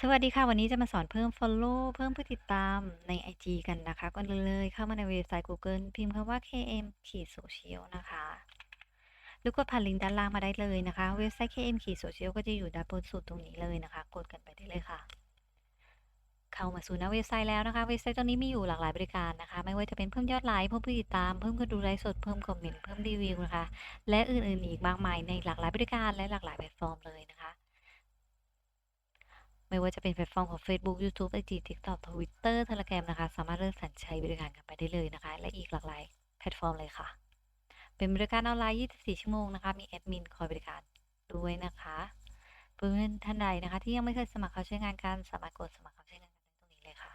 สวัสดีค่ะ วันนี้จะมาสอนเพิ่ม Follow เพิ่มผู้ติดตามใน IG กันนะคะก่อนเลยเข้ามาในเว็บไซต์ Google พิมพ์คำว่า km-social นะคะหรือกดผ่านลิงก์ด้านล่างมาได้เลยนะคะ เว็บไซต์ km-social ก็จะอยู่ด้านบนสุดตรงนี้เลยนะคะ กดกันไปได้เลยค่ะ เข้ามาสู่หน้าเว็บไซต์แล้วนะคะ เว็บไซต์ตรงนี้มีอยู่หลากหลายบริการนะคะ ไม่ว่าจะเป็นเพิ่มยอดไลค์เพิ่มผู้ติดตาม เพิ่มคนดูไลฟ์สดเพิ่มคอมเมนต์เพิ่มรีวิวนะคะ และอื่นๆอีกมากมายในหลากหลายบริการและหลากหลายแพลตฟอร์มเลยนะคะ ไม่ว่าจะเป็นแพลตฟอร์มของ Facebook YouTube IG TikTok Twitter Telegram นะคะ สามารถเลือกสรรใช้บริการกันไปได้เลยนะคะ และอีกหลากหลายแพลตฟอร์มเลยค่ะ เป็นบริการออนไลน์ 24 ชั่วโมงนะคะ มีแอดมินคอยบริการด้วยนะคะเพื่อนท่านใดนะคะ ที่ยังไม่เคยสมัครเข้าใช้งานกันสามารถกดสมัครเข้าใช้งานกันตรงนี้เลยค่ะ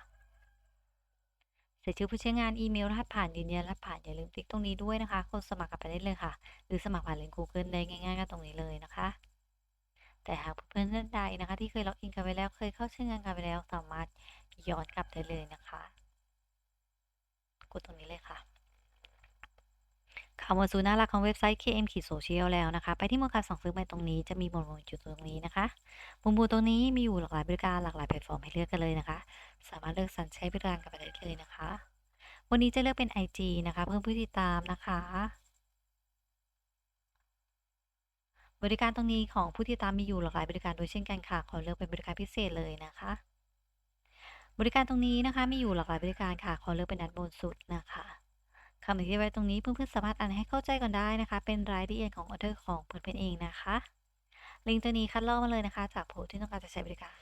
ใส่ชื่อผู้ใช้งานอีเมลรหัสผ่านยืนยันรหัสผ่านอย่าลืมติ๊กตรงนี้ด้วยนะคะกดสมัครกันไปได้เลยค่ะ หรือสมัครผ่านลิงก์ Google ได้ง่ายๆก็ตรงนี้เลยนะคะ แต่หากเพื่อนท่านใดนะคะ ที่เคยล็อกอินกันไปแล้วเคยเข้าใช้งานกันไปแล้ว สามารถย้อนกลับได้เลยนะคะกดตรงนี้เลยค่ะข้าวมาสู่หน้าหลักของเว็บไซต์ KM ขีดโซเชียลแล้วนะคะ ไปที่หมวดการสั่งซื้อไปตรงนี้จะมีหมวดหมู่จุดตรงนี้นะคะหมวดหมู่ตรงนี้มีอยู่หลากหลายบริการหลากหลายแพลตฟอร์มให้เลือกกันเลยนะคะ สามารถเลือกสรรใช้บริการกันไปได้เลยนะคะ วันนี้จะเลือกเป็น IG นะคะ เพิ่มผู้ติดตามนะคะ บริการตรงนี้ของผู้ที่ตามมีอยู่หลากหลายบริการโดยเช่นกันค่ะ ขอเลือกเป็นบริการพิเศษเลยนะคะ บริการตรงนี้นะคะมีอยู่หลากหลายบริการค่ะ ขอเลือกเป็นด้านบนสุดนะคะคำอธิบายตรงนี้เพื่อนๆสามารถอ่านให้เข้าใจก่อนได้นะคะ เป็นรายละเอียดของออเดอร์ของเพื่อนๆเองนะคะ ลิงก์ตัวนี้คัดลอกมาเลยนะคะ จากโพสต์ที่ต้องการจะใช้บริการ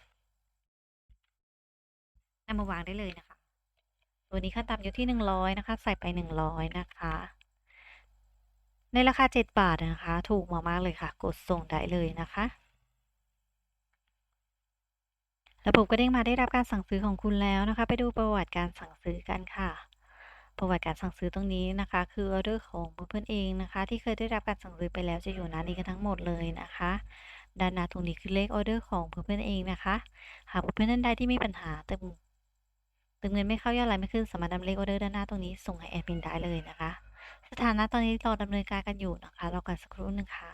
นำมาวางได้เลยนะคะ ตัวนี้ขั้นต่ำอยู่ที่ 100 นะคะ ใส่ไป 100 นะคะ ในราคา 7 บาทนะคะ ถูกมากๆเลยค่ะ กดส่งได้เลยนะคะ ระบบก็เด้งมาได้รับการสั่งซื้อของคุณแล้วนะคะ ไปดูประวัติการสั่งซื้อกันค่ะ ประวัติการสั่งซื้อตรงนี้นะคะ คือออเดอร์ของเพื่อนๆเองนะคะ ที่เคยได้รับการสั่งซื้อไปแล้วจะอยู่หน้านี้กันทั้งหมดเลยนะคะด้านหน้าตรงนี้คือเลขออเดอร์ของเพื่อนๆเองนะคะ หากเพื่อนๆท่านใดที่มีปัญหาเติมเติมเงินไม่เข้ายอดไลน์ไม่ขึ้นสามารถนำเลขออเดอร์ด้านหน้าตรงนี้ส่งให้แอดมินได้เลยนะคะ สถานะตอนนี้เรอดำเนินการกันอยู่นะคะรอกันสักครู่หนึ่งค่ะ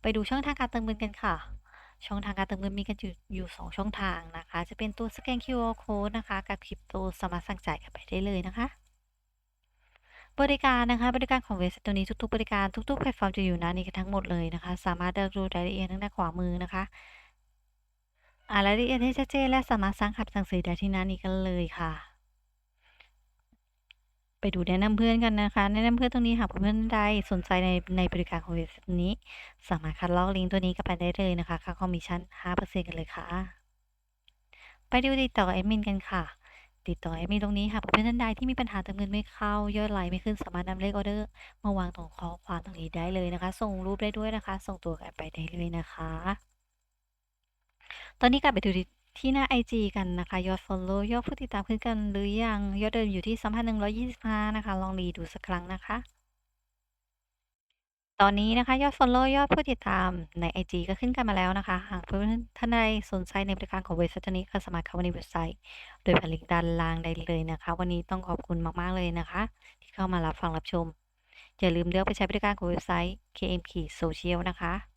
ไปดูช่องทางการเติมเงินกันค่ะ ช่องทางการเติมเงินมีกันอยู่อยู่2ช่องทางนะคะ จะเป็นตัวสแกน QR code นะคะ กับคริปโตสามารถสั่งจ่ายกันไปได้เลยนะคะ บริการนะคะ บริการของเว็บไซต์ตัวนี้ทุกๆ บริการทุกๆแพลตฟอร์มจะอยู่หน้านี้กันทั้งหมดเลยนะคะ สามารถเลือกดูรายละเอียดทางด้านขวามือนะคะอ่านรายละเอียดให้ชัดเจนและสามารถสร้างขับสั่งซื้อได้ที่หน้านี้กันเลยค่ะ ไปดูแนะนำเพื่อนกันนะคะ แนะนำเพื่อนตรงนี้หากเพื่อนใดสนใจในในบริการของเว็บนี้ สามารถคัดลอกลิงก์ตัวนี้กันไปได้เลยนะคะ ค่าคอมมิชชั่น5%กันเลยค่ะ ไปดูติดต่อแอดมินกันค่ะติดต่อแอดมินตรงนี้หากเพื่อนท่านใดที่มีปัญหาเติมเงินไม่เข้ายอดไลน์ไม่ขึ้นสามารถนำเลขออเดอร์มาวางตรงข้อความตรงนี้ได้เลยนะคะ ส่งรูปได้ด้วยนะคะ ส่งตัวกันไปได้เลยนะคะ ตอนนี้กลับไปดู ที่หน้า IG กันนะคะ ยอด follow ยอดผู้ติดตามขึ้นกันหรือยัง ยอดเดิมอยู่ที่ 3,125 นะคะ ลองรีดูสักครั้งนะคะ ตอนนี้นะคะยอด follow ยอดผู้ติดตามใน IG ก็ขึ้นกันมาแล้วนะคะ หากเพื่อนท่านใดสนใจในบริการของเว็บไซต์ตัวนี้ก็สามารถเข้ามาในเว็บไซต์ โดยผ่านลิงก์ด้านล่างได้เลยนะคะ วันนี้ต้องขอบคุณมากๆเลยนะคะ ที่เข้ามารับฟังรับชม อย่าลืมเลือกไปใช้บริการของเว็บไซต์ KM Social นะคะ